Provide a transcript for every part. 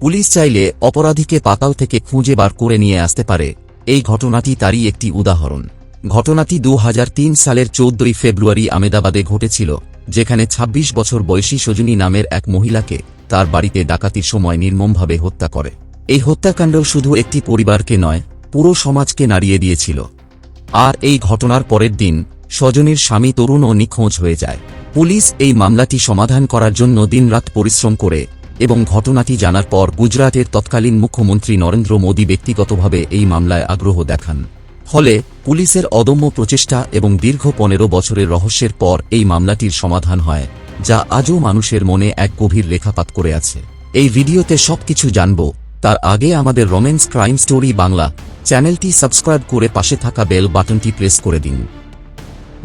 Police চাইলে অপরাধীকে পাতাল থেকে খুঁজে বার করে নিয়ে আসতে পারে। এই ঘটনাটি তারই একটি উদাহরণ। ঘটনাটি দু হাজার তিন সালের চৌদ্দই ফেব্রুয়ারি আমেদাবাদে ঘটেছিল, যেখানে ২৬ বছর বয়সী সজনী নামের এক মহিলাকে তার বাড়িতে ডাকাতির সময় নির্মমভাবে হত্যা করে। এই হত্যাকাণ্ড শুধু একটি পরিবারকে নয়, পুরো সমাজকে নাড়িয়ে দিয়েছিল। আর এই ঘটনার পরের দিন সজনীর স্বামী তরুণও নিখোঁজ হয়ে যায়। পুলিশ এই মামলাটি সমাধান করার জন্য দিনরাত পরিশ্রম করে এবং ঘটনাটি জানার পর গুজরাটের তৎকালীন মুখ্যমন্ত্রী নরেন্দ্র মোদী ব্যক্তিগতভাবে এই মামলায় আগ্রহ দেখান। ফলে পুলিশের অদম্য প্রচেষ্টা এবং দীর্ঘ পনেরো বছরের রহস্যের পর এই মামলাটির সমাধান হয়, যা আজও মানুষের মনে এক গভীর রেখাপাত করে আছে। এই ভিডিওতে সবকিছু জানব, তার আগে আমাদের রোম্যান্স ক্রাইম স্টোরি বাংলা চ্যানেলটি সাবস্ক্রাইব করে পাশে থাকা বেল বাটনটি প্রেস করে দিন।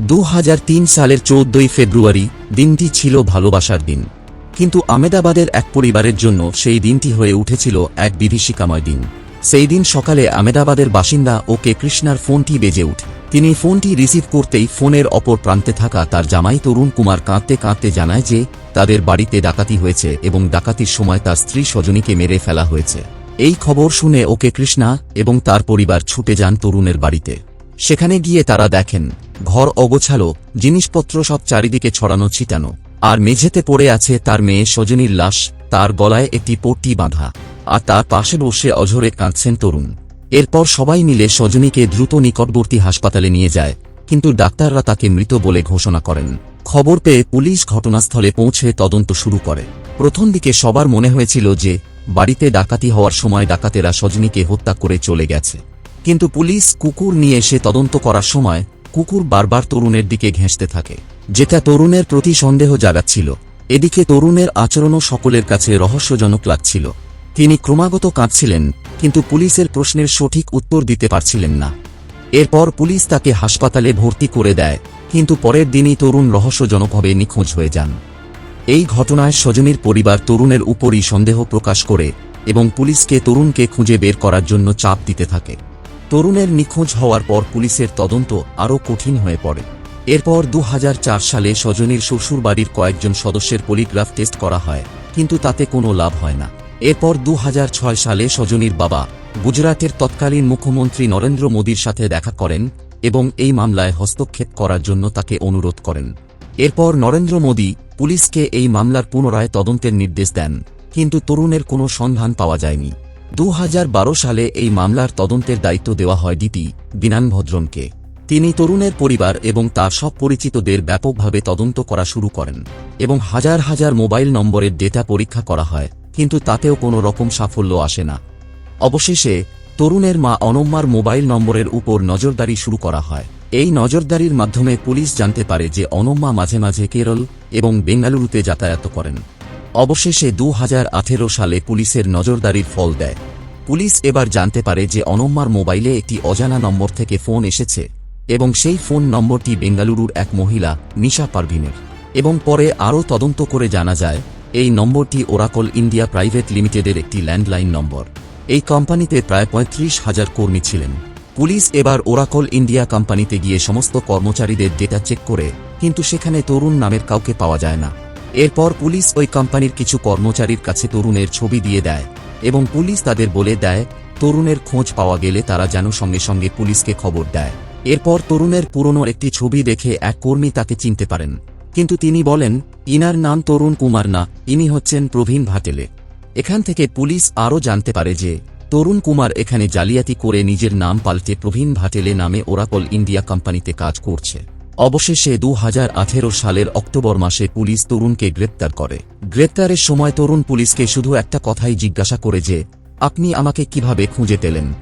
দু হাজার তিন সালের চৌদ্দই ফেব্রুয়ারি দিনটি ছিল ভালোবাসার দিন। কিন্তু আমেদাবাদের এক পরিবারের জন্য সেই দিনটি হয়ে উঠেছিল এক বিভীষিকাময় দিন। সেই দিন সকালে আমেদাবাদের বাসিন্দা ও কে কৃষ্ণার ফোনটি বেজে উঠে তিনি ফোনটি রিসিভ করতেই ফোনের অপর প্রান্তে থাকা তার জামাই তরুণ কুমার কাঁদতে কাঁদতে জানায় যে তাদের বাড়িতে ডাকাতি হয়েছে এবং ডাকাতির সময় তার স্ত্রী সজনীকে মেরে ফেলা হয়েছে। এই খবর শুনে ওকে কৃষ্ণা এবং তার পরিবার ছুটে যান তরুণের বাড়িতে। সেখানে গিয়ে তারা দেখেন, ঘর অগোছালো, জিনিসপত্র সব চারিদিকে ছড়ানো ছিটানো। আর মেঝেতে পড়ে আছে তার মেয়ে সজনীর লাশ, তার গলায় একটি পট্টি বাঁধা, আর তার পাশে বসে অঝরে কাঁদছেন তরুণ। এরপর সবাই মিলে সজনীকে দ্রুত নিকটবর্তী হাসপাতালে নিয়ে যায়, কিন্তু ডাক্তাররা তাকে মৃত বলে ঘোষণা করেন। খবর পেয়ে পুলিশ ঘটনাস্থলে পৌঁছে তদন্ত শুরু করে। প্রথম দিকে সবার মনে হয়েছিল যে, বাড়িতে ডাকাতি হওয়ার সময় ডাকাতেরা সজনীকে হত্যা করে চলে গেছে। কিন্তু পুলিশ কুকুর নিয়ে এসে তদন্ত করার সময় কুকুর বারবার তরুণের দিকে ঘেঁষতে থাকে। যেটা তরুণের প্রতি সন্দেহ জাগাচ্ছিল, এদিকে তরুণের আচরণও সকলের কাছে রহস্যজনক লাগছিল। তিনি ক্রমাগত কাঁদছিলেন, কিন্তু পুলিশের প্রশ্নের সঠিক উত্তর দিতে পারছিলেন না। এরপর পুলিশ তাকে হাসপাতালে ভর্তি করে দেয়, কিন্তু পরের দিনই তরুণ রহস্যজনকভাবে নিখোঁজ হয়ে যান। এই ঘটনায় সজনীর পরিবার তরুণের উপরই সন্দেহ প্রকাশ করে এবং পুলিশকে তরুণকে খুঁজে বের করার জন্য চাপ দিতে থাকে। তরুণের নিখোঁজ হওয়ার পর পুলিশের তদন্ত আরও কঠিন হয়ে পড়ে। এরপর দু হাজার চার সালে সজনীর শ্বশুরবাড়ির কয়েকজন সদস্যের পলিগ্রাফ টেস্ট করা হয়, কিন্তু তাতে কোনো লাভ হয় না। এরপর দু হাজার ছয় সালে সজনীর বাবা গুজরাটের তৎকালীন মুখ্যমন্ত্রী নরেন্দ্র মোদীর সাথে দেখা করেন এবং এই মামলায় হস্তক্ষেপ করার জন্য তাকে অনুরোধ করেন। এরপর নরেন্দ্র মোদী পুলিশকে এই মামলার পুনরায় তদন্তের নির্দেশ দেন, কিন্তু তরুণের কোনো সন্ধান পাওয়া যায়নি। দু হাজার বারো সালে এই মামলার তদন্তের দায়িত্ব দেওয়া হয় ডিটি বিনান ভদ্রনকে তিনি তরুণের পরিবার এবং তার সব পরিচিতদের ব্যাপকভাবে তদন্ত করা শুরু করেন এবং হাজার হাজার মোবাইল নম্বরের ডেটা পরীক্ষা করা হয়, কিন্তু তাতেও কোনো রকম সাফল্য আসে না। অবশেষে, তরুণের মা অনম্মার মোবাইল নম্বরের উপর নজরদারি শুরু করা হয়। এই নজরদারির মাধ্যমে পুলিশ জানতে পারে যে অনম্মা মাঝে মাঝে কেরল এবং বেঙ্গালুরুতে যাতায়াত করেন। অবশেষে দু হাজার আঠেরো সালে পুলিশের নজরদারির ফল দেয়। পুলিশ এবার জানতে পারে যে অনম্মার মোবাইলে একটি অজানা নম্বর থেকে ফোন এসেছে এবং সেই ফোন নম্বরটি বেঙ্গালুরুর এক মহিলা, নিশা পারভিনের। এবং পরে আরও তদন্ত করে জানা যায়, এই নম্বরটি ওরাকল ইন্ডিয়া প্রাইভেট লিমিটেডের একটি ল্যান্ডলাইন নম্বর। এই কোম্পানিতে প্রায় পঁয়ত্রিশ হাজার কর্মী ছিলেন। পুলিশ এবার ওরাকল ইন্ডিয়া কোম্পানিতে গিয়ে সমস্ত কর্মচারীদের ডেটা চেক করে, কিন্তু সেখানে তরুণ নামের কাউকে পাওয়া যায় না। এরপর পুলিশ ওই কোম্পানির কিছু কর্মচারীর কাছে তরুণের ছবি দিয়ে দেয় এবং পুলিশ তাদের বলে দেয়, তরুণের খোঁজ পাওয়া গেলে তারা যেন সঙ্গে সঙ্গে পুলিশকে খবর দেয়। এরপর তরুণের পুরনো একটি ছবি দেখে এক কর্মী তাকে চিনতে পারেন। কিন্তু তিনি বলেন, ইনার নাম তরুণ কুমার না, ইনি হচ্ছেন প্রবীণ ভাটেলে। এখান থেকে পুলিশ আরও জানতে পারে যে, তরুণ কুমার এখানে জালিয়াতি করে নিজের নাম পাল্টে প্রবীণ ভাটেলে নামে ওরাকল ইন্ডিয়া কোম্পানিতে কাজ করছে। অবশেষে দু হাজার আঠেরো সালের অক্টোবর মাসে পুলিশ তরুণকে গ্রেপ্তার করে। গ্রেপ্তারের সময় তরুণ পুলিশকে শুধু একটা কথাই জিজ্ঞাসা করে যে, আপনি আমাকে কীভাবে খুঁজে পেলেন?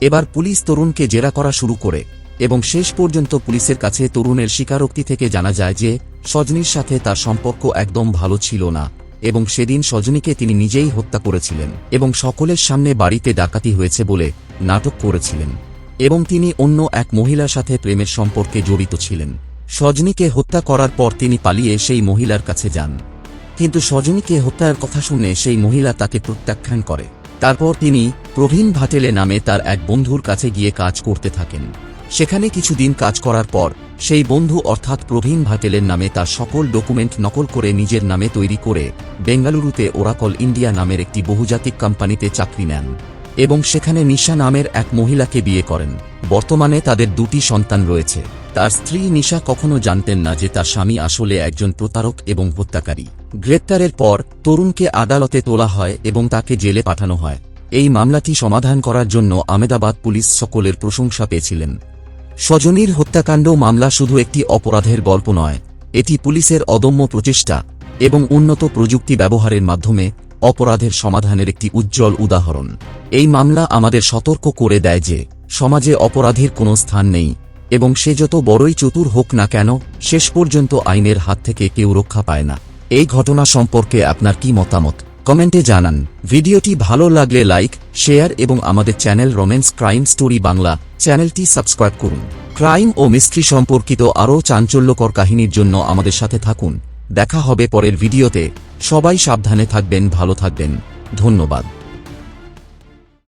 এবার পুলিশ তরুণকে জেরা করা শুরু করে এবং শেষ পর্যন্ত পুলিশের কাছে তরুণের স্বীকারোক্তি থেকে জানা যায় যে, সজনীর সাথে তার সম্পর্ক একদম ভালো ছিল না এবং সেদিন সজনীকে তিনি নিজেই হত্যা করেছিলেন এবং সকলের সামনে বাড়িতে ডাকাতি হয়েছে বলে নাটক করেছিলেন এবং তিনি অন্য এক মহিলার সাথে প্রেমের সম্পর্কে জড়িত ছিলেন। সজনীকে হত্যা করার পর তিনি পালিয়ে সেই মহিলার কাছে যান। কিন্তু সজনীকে হত্যার কথা শুনে সেই মহিলা তাকে প্রত্যাখ্যান করে। তারপর তিনি প্রবীণ ভাটেলে নামে তার এক বন্ধুর কাছে গিয়ে কাজ করতে থাকেন। সেখানে কিছুদিন কাজ করার পর সেই বন্ধু অর্থাৎ প্রবীণ ভাটেলের নামে তার সকল ডকুমেন্ট নকল করে নিজের নামে তৈরি করে বেঙ্গালুরুতে ওরাকল ইন্ডিয়া নামের একটি বহুজাতিক কোম্পানিতে চাকরি নেন এবং সেখানে নিশা নামের এক মহিলাকে বিয়ে করেন। বর্তমানে তাদের দুটি সন্তান রয়েছে। তার স্ত্রী নিশা কখনো জানতেন না যে তার স্বামী আসলে একজন প্রতারক এবং হত্যাকারী। গ্রেপ্তারের পর তরুণকে আদালতে তোলা হয় এবং তাকে জেলে পাঠানো হয়। এই মামলাটি সমাধান করার জন্য আমেদাবাদ পুলিশ সকলের প্রশংসা পেয়েছিলেন। স্বজনীর হত্যাকাণ্ড মামলা শুধু একটি অপরাধের গল্প নয়, এটি পুলিশের অদম্য প্রচেষ্টা এবং উন্নত প্রযুক্তি ব্যবহারের মাধ্যমে অপরাধের সমাধানের একটি উজ্জ্বল উদাহরণ। এই মামলা আমাদের সতর্ক করে দেয় যে, সমাজে অপরাধীর কোনো স্থান নেই। এবং সে যত বড়ই চতুর হোক না কেন, শেষ পর্যন্ত আইনের হাত থেকে কেউ রক্ষা পায় না। এই ঘটনা সম্পর্কে আপনার কি মতামত? কমেন্টে জানান। ভিডিওটি ভালো লাগলে লাইক, শেয়ার এবং আমাদের channel romance crime story Bangla চ্যানেলটি সাবস্ক্রাইব করুন। ক্রাইম ও মিস্ট্রি সম্পর্কিত আরও চাঞ্চল্যকর কাহিনীর জন্য আমাদের সাথে থাকুন। দেখা হবে পরের ভিডিওতে। সবাই সাবধানে থাকবেন, ভালো থাকবেন। ধন্যবাদ।